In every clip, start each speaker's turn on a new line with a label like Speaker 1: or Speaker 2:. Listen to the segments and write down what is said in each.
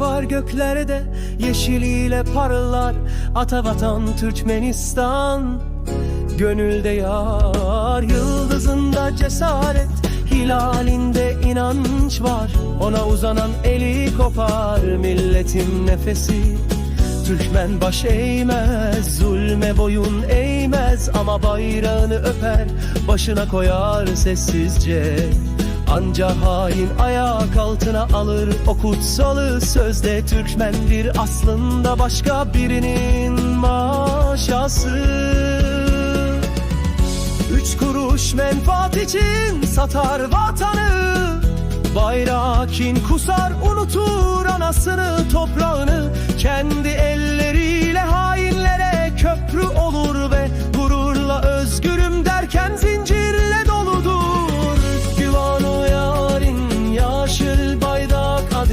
Speaker 1: bayrak var göklerde Yeşiliyle parlar Atavatan Türkmenistan. Gönülde yar Yıldızında cesaret Hilalinde inanç var. Ona uzanan eli kopar Milletin nefesi. Türkmen baş eğmez, zulme boyun eğmez Ama bayrağını öper, başına koyar sessizce Anca hain ayak altına alır o kutsalı sözde Türkmendir aslında başka birinin maşası. Üç kuruş menfaat için satar vatanı Bayrağı kin kusar unutur anasını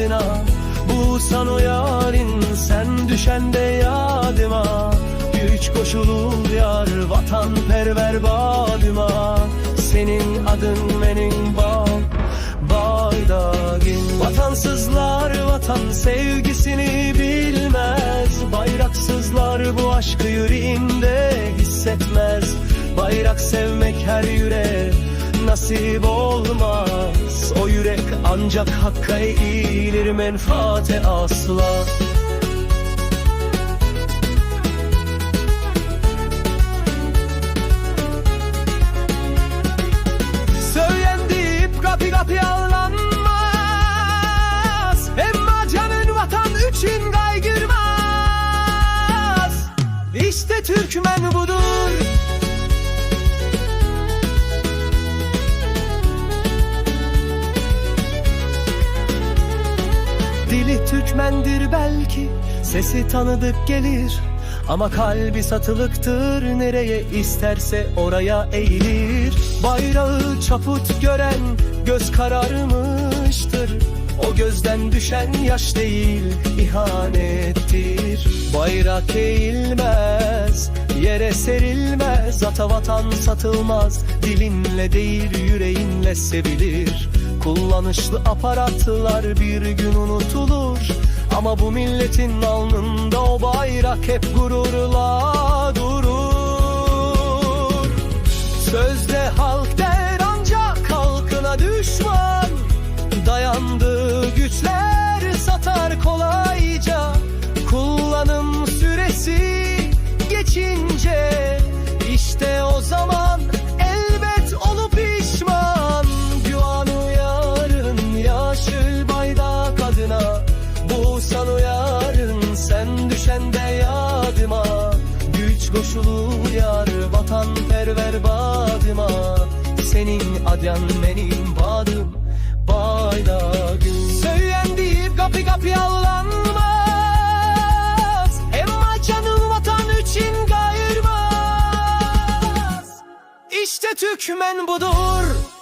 Speaker 1: adına Bu san o yarın sen düşende yadıma. Güç koşulur yar vatanperver badıma. Senin adın benim bağ bayrağın Vatansızlar vatan sevgisini bilmez. Bayraksızlar bu aşkı yüreğinde hissetmez. Bayrak sevmek her nasip olmaz. O yürek ancak hakka eğilir menfaate asla. Söylen kapı kapı ağlanmaz Emma canın vatan için kaygırmaz. İşte Türkmen budur Dili Türkmendir belki Sesi tanıdık gelir. Ama kalbi satılıktır Nereye isterse oraya eğilir. Bayrağı çaput gören Göz kararmıştır. O gözden düşen yaş değil ihanettir. Bayrak eğilmez Yere serilmez. Ata vatan satılmaz Dilinle değil yüreğinle sevilir Kullanışlı aparatlar bir gün unutulur. Ama bu milletin alnında o bayrak hep gururla durur. Sözde halk der ancak halkına düşman. Dayandığı güçler satar kolayca vatanperver badıma Senin adyan benim badım bayrağım Söylen deyip kapı kapı ağlanmaz Emma canım vatan için gayırmaz İşte Türkmen budur